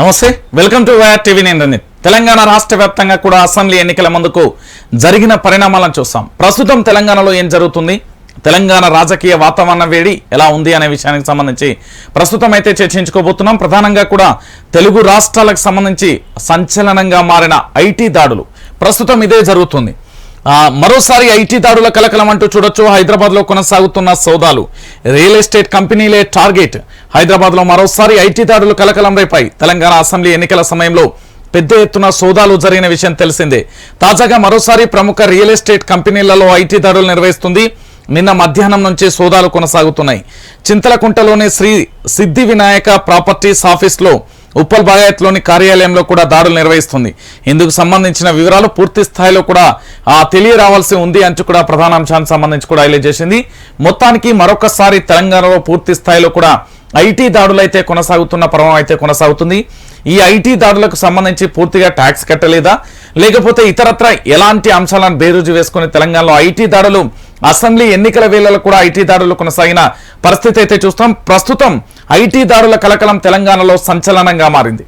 నమస్తే welcome to YR TV నేను రంజిత్ తెలంగాణ రాష్ట్ర వ్యాప్తంగా కూడా అసెంబ్లీ ఎన్నికల ముందుకు జరిగిన పరిణామాలను చూస్తాం. ప్రస్తుతం తెలంగాణలో ఏం జరుగుతుంది? తెలంగాణ రాజకీయ వాతావరణ వేడి ఎలా ఉంది అనే విషయానికి సంబంధించి ప్రస్తుతం అయితే చర్చించుకోబోతున్నాం. ప్రధానంగా కూడా తెలుగు రాష్ట్రాలకు సంబంధించి సంచలనంగా మారిన ఐటీ దాడులు. ప్రస్తుతం ఇదే జరుగుతుంది. మరోసారి ఐటీ దాడుల కలకలం అంటూ చూడొచ్చు. హైదరాబాద్లో కొనసాగుతున్న సౌదాలు. రియల్ ఎస్టేట్ కంపెనీలే టార్గెట్. హైదరాబాద్లో మరోసారి ఐటీ దాడులు కలకలం రేపాయి. తెలంగాణ అసెంబ్లీ ఎన్నికల సమయంలో పెద్ద ఎత్తున సోదాలు జరిగిన విషయం తెలిసిందే. తాజాగా మరోసారి ప్రముఖ రియల్ ఎస్టేట్ కంపెనీలలో ఐటీ దాడులు నిర్వహిస్తుంది. నిన్న మధ్యాహ్నం నుంచి సోదాలు కొనసాగుతున్నాయి. చింతలకుంటలోని శ్రీ సిద్ధి వినాయక ప్రాపర్టీస్ ఆఫీస్లో ఉప్పల్ బాగాయత్లోని కార్యాలయంలో కూడా దాడులు నిర్వహిస్తుంది. ఇందుకు సంబంధించిన వివరాలు పూర్తి స్థాయిలో కూడా ఆ, తెలియరావాల్సి ఉంది అంటూ కూడా ప్రధాన అంశానికి సంబంధించి కూడా హైలైట్ చేసింది. మొత్తానికి మరొకసారి తెలంగాణలో పూర్తి స్థాయిలో కూడా ఐటీ దాడులైతే కొనసాగుతున్న పర్వం అయితే కొనసాగుతుంది. ఈ ఐటీ దాడులకు సంబంధించి పూర్తిగా ట్యాక్స్ కట్టలేదా? లేకపోతే ఇతరత్ర ఎలాంటి అంశాలను బేరుజు వేసుకుని తెలంగాణలో ఐటీ దాడులు అసెంబ్లీ ఎన్నికల వేళలో కూడా ఐటీ దాడులు కొనసాగిన పరిస్థితి అయితే చూస్తాం. ప్రస్తుతం ఐటీ దారుల కలకలం తెలంగాణలో సంచలనంగా మారింది.